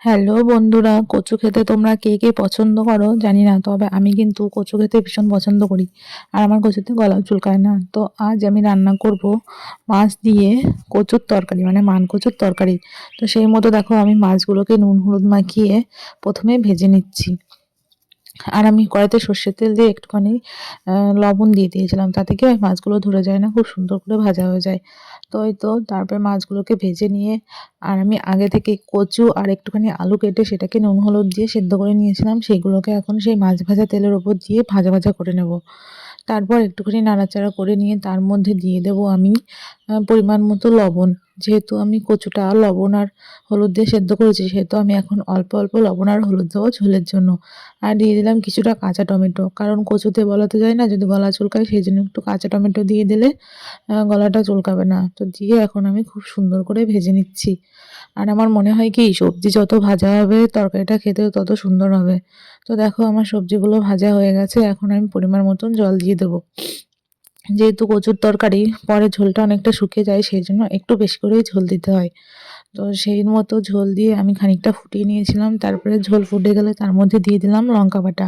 Hello বন্ধুরা, কচু খেতে তোমরা কে কে পছন্দ করো জানি না, তবে আমি কিন্তু কচু খেতে ভীষণ পছন্দ করি। আর আমার কচুতে গলাও চুলকায় না। তো আজ আমি রান্না করব মাছ দিয়ে কচুর তরকারি মানে মান কচুর তরকারি। তো সেই মতো দেখো আমি মাছগুলোকে নুন, হলুদ মাখিয়ে প্রথমে ভেজে নিচ্ছি। আর আমি কড়াইতে সর্ষের তেল দিয়ে একটুখানি লবণ দিয়ে দিয়েছিলাম। তাতে কি ওই মাছগুলো ধরে যায় না, খুব সুন্দর করে ভাজা হয়ে যায়। তো ওই তো তারপরে মাছগুলোকে ভেজে নিয়ে, আর আমি আগে থেকে কচু আর একটুখানি আলু কেটে সেটাকে নুন, হলুদ দিয়ে সেদ্ধ করে নিয়েছিলাম। সেইগুলোকে এখন সেই মাছ ভাজা তেলের ওপর দিয়ে ভাজা ভাজা করে নেব। তারপর একটুখানি নাড়াচাড়া করে নিয়ে তার মধ্যে দিয়ে দেব আমি পরিমাণ মতো লবণ। যেহেতু আমি কচুটা লবণ আর হলুদ দিয়ে সেদ্ধ করেছি, সেহেতু আমি এখন অল্প অল্প লবণ আর হলুদ দেবো ঝোলের জন্য। আর দিয়ে দিলাম কিছুটা কাঁচা টমেটো। কারণ কচুতে বলাতে যায় না, যদি গলা চুলকায় সেই জন্য একটু কাঁচা টমেটো দিয়ে দিলে গলাটা চুলকাবে না। তো দিয়ে এখন আমি খুব সুন্দর করে ভেজে নিচ্ছি। আর আমার মনে হয় কি, সবজি যত ভাজা হবে, তরকারিটা খেতে তত সুন্দর হবে। তো দেখো, আমার সবজিগুলো ভাজা হয়ে গেছে, এখন আমি পরিমাণ মতন জল দিয়ে দেবো। যেহেতু কচুর তরকারি, পরে ঝোলটা অনেকটা শুকিয়ে যায়, সেই জন্য একটু বেশি করেই ঝোল দিতে হয়। তো সেই মতো ঝোল দিয়ে আমি খানিকটা ফুটিয়ে নিয়েছিলাম। তারপরে ঝোল ফুটে গেলে তার মধ্যে দিয়ে দিলাম লঙ্কা বাটা।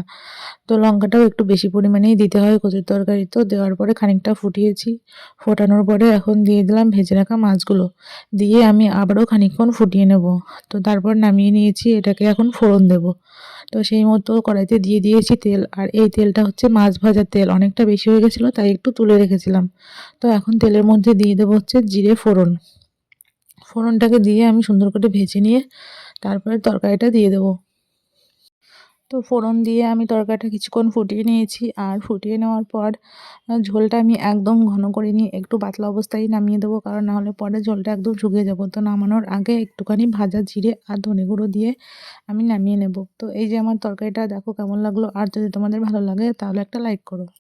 তো লঙ্কাটাও একটু বেশি পরিমাণেই দিতে হয় কচুর তরকারি। তো দেওয়ার পরে খানিকটা ফুটিয়েছি। ফোটানোর পরে এখন দিয়ে দিলাম ভেজে রাখা মাছগুলো। দিয়ে আমি আবারও খানিকক্ষণ ফুটিয়ে নেব। তো তারপর নামিয়ে নিয়েছি, এটাকে এখন ফোড়ন দেব। তো সেই মতো কড়াইতে দিয়ে দিয়েছি তেল। আর এই তেলটা হচ্ছে মাছ ভাজার তেল। অনেকটা বেশি হয়ে গেছিল, তাই একটু তুলে রেখেছিলাম। তো এখন তেলের মধ্যে দিয়ে দেবো হচ্ছে জিরে ফোড়ন। ফোড়নটাকে দিয়ে আমি সুন্দর করে ভেজে নিয়ে তারপরে তরকারিটা দিয়ে দেবো। তো ফোড়ন দিয়ে আমি তরকারিটা কিছুক্ষণ ফুটিয়ে নিয়েছি আর ফুটিয়ে নেওয়ার পর ঝোলটা আমি একদম ঘন করে নিয়ে একটু পাতলা অবস্থায় নামিয়ে দেবো, কারণ নাহলে পরে ঝোলটা একদম শুকিয়ে যাব। তো নামানোর আগে একটুখানি ভাজা জিরে আর ধনে গুঁড়ো দিয়ে আমি নামিয়ে নেব। তো এই যে আমার তরকারিটা, দেখো কেমন লাগল। আর যদি তোমাদের ভালো লাগে, তাহলে একটা লাইক করো।